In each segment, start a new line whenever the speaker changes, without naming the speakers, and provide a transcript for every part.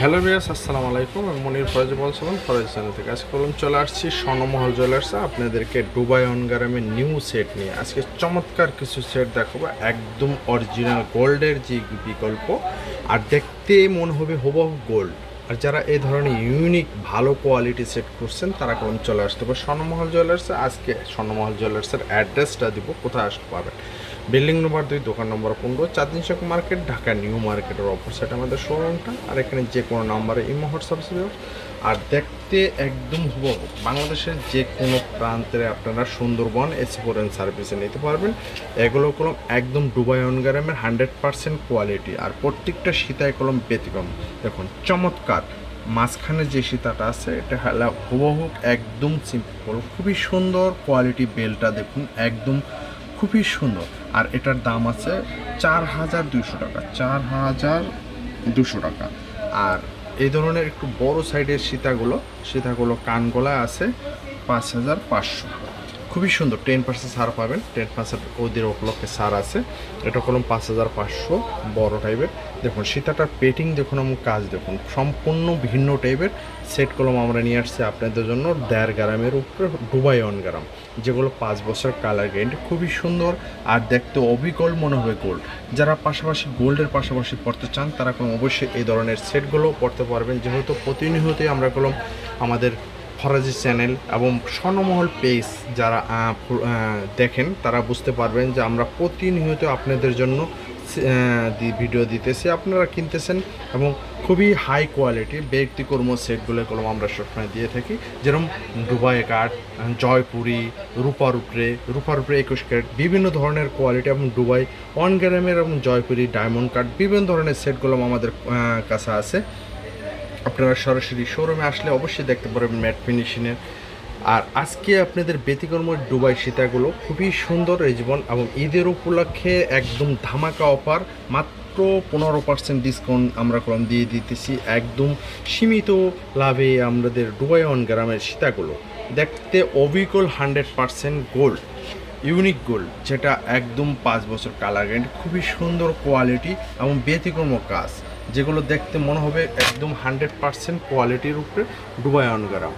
Hello বিয়াস আসসালামু আলাইকুম। আমি মনির ফরাজ বলছিলাম ফরাজ চ্যানেল থেকে আজকে বলুন, চলে আসছি স্বর্ণমহল জুয়েলার্সে আপনাদেরকে ডুবাই অনগারামের নিউ সেট নিয়ে আজকে চমৎকার কিছু সেট দেখাবো। একদম অরিজিনাল গোল্ডের যে বিকল্প। আর দেখতে মন হবে হুবহু গোল্ড আর যারা এই ধরনের ইউনিক ভালো কোয়ালিটি সেট করছেন তারা কোন চলে আসতে পারে স্বর্ণমহল জুয়েলার্সে আজকে স্বর্ণমহল জুয়েলার্সের অ্যাড্রেসটা দিব, কোথায় আসতে পারবেন? বিল্ডিং নম্বর দুই, দোকান নম্বর পনেরো, চাঁদিন শেখ মার্কেট ঢাকা নিউ মার্কেটের অপোজিট আমাদের শোরুমটা আর এখানে যে কোনো নাম্বারে ইমো হোয়াটসঅ্যাপ আর দেখতে একদম হুবহু বাংলাদেশের যে কোনো প্রান্তে আপনারা সুন্দরবন এক্সপোরেন্স সার্ভিসে নিতে পারবেন। এগুলো কলম একদম ডুবাই অনগারামের হান্ড্রেড পার্সেন্ট কোয়ালিটি আর প্রত্যেকটা সীতায় কলম ব্যতিক্রম। দেখুন, চমৎকার। মাঝখানে যে সীতাটা আছে, এটা হলো হুবহু একদম সিম্পল খুবই সুন্দর কোয়ালিটি বেলটা দেখুন, একদম খুবই সুন্দর। আর এটার দাম আছে চার হাজার দুশো টাকা, চার হাজার দুশো টাকা। আর এই ধরনের একটু বড় সাইডের সীতাগুলো সীতাগুলো কানগোলা আছে পাঁচ হাজার পাঁচশো। খুবই সুন্দর। টেন পার্সেন্ট ছাড় পাবেন। টেন পার্সেন্ট ওদের উপলক্ষে ছাড় আছে। এটা কলম পাঁচ হাজার পাঁচশো বড়ো টাইপের দেখুন, সীতাটার পেটিং দেখুন এবং কাজ দেখুন। সম্পূর্ণ ভিন্ন টাইপের সেট কলম আমরা নিয়ে আসছি আপনাদের জন্য দেড় গ্রামের উপরে ডুবাই অন গ্রাম যেগুলো পাঁচ বছর কালার গ্যারেন্টি খুবই সুন্দর আর দেখতে অবিকল মনে হবে গোল্ড যারা পাশাপাশি গোল্ডের পাশাপাশি পড়তে চান, তারা কোনো অবশ্যই এই ধরনের সেটগুলো পড়তে পারবেন। যেহেতু প্রতিনিয়তই আমরা কলম আমাদের ফরাজি চ্যানেল এবং স্বর্ণমহল পেজ যারা দেখেন, তারা বুঝতে পারবেন যে আমরা প্রতিনিয়ত আপনাদের জন্য ভিডিও দিতেছি, আপনারা কিনতেছেন এবং খুবই হাই কোয়ালিটি ব্যক্তিকর্ম সেটগুলো কলম আমরা সবসময় দিয়ে থাকি। যেরকম দুবাই কাঠ জয়পুরি রূপার উপরে রূপার উপরে একুশ ক্যারেট, বিভিন্ন ধরনের কোয়ালিটি এবং দুবাই ওয়ান গ্রামের এবং জয়পুরি ডায়মন্ড কাঠ বিভিন্ন ধরনের সেটগুলো আমাদের কাছে আছে। আপনারা সরাসরি শোরুমে আসলে অবশ্যই দেখতে পারবেন ম্যাট ফিনিশিংয়ের আর আজকে আপনাদের ব্যতিকর্ম ডুবাই সীতাগুলো খুবই সুন্দর এই জীবন এবং ঈদের উপলক্ষে একদম ধামাকা অফার মাত্র পনেরো পার্সেন্ট ডিসকাউন্ট আমরা কলম দিয়ে দিতেছি। একদম সীমিত লাভে আমাদের দুবাই অন গ্রামের সীতাগুলো দেখতে অবিকল hundred percent gold unique gold যেটা একদম পাঁচ বছর কালার গ্যারেন্টি খুবই সুন্দর কোয়ালিটি এবং ব্যতিক্রম কাজ। যেগুলো দেখতে মনে হবে একদম হান্ড্রেড পার্সেন্ট কোয়ালিটির উপরে ডুবাই অনগারাম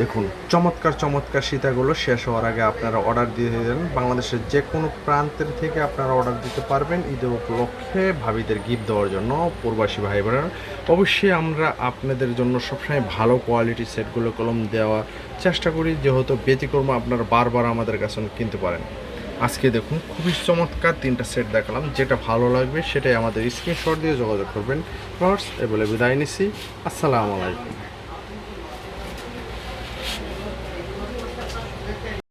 দেখুন, চমৎকার চমৎকার সীতাগুলো শেষ হওয়ার আগে আপনারা অর্ডার দিয়ে দেন বাংলাদেশের যে কোনো প্রান্তের থেকে আপনারা অর্ডার দিতে পারবেন ঈদের উপলক্ষে ভাবিদের গিফট দেওয়ার জন্য, প্রবাসী ভাই বোনেরা অবশ্যই আমরা আপনাদের জন্য সবসময় ভালো কোয়ালিটি সেটগুলো কলম দেওয়ার চেষ্টা করি। যেহেতু ব্যতিক্রম আপনারা বারবার আমাদের কাছে কিনতে পারেন। আজকে দেখুন, খুবই চমৎকার তিনটা সেট দেখালাম, যেটা ভালো লাগবে সেটাই আমাদের স্ক্রিনশট দিয়ে যোগাযোগ করবেন। ফার্স্ট এ বলে বিদায় নিচ্ছি। আসসালামু আলাইকুম।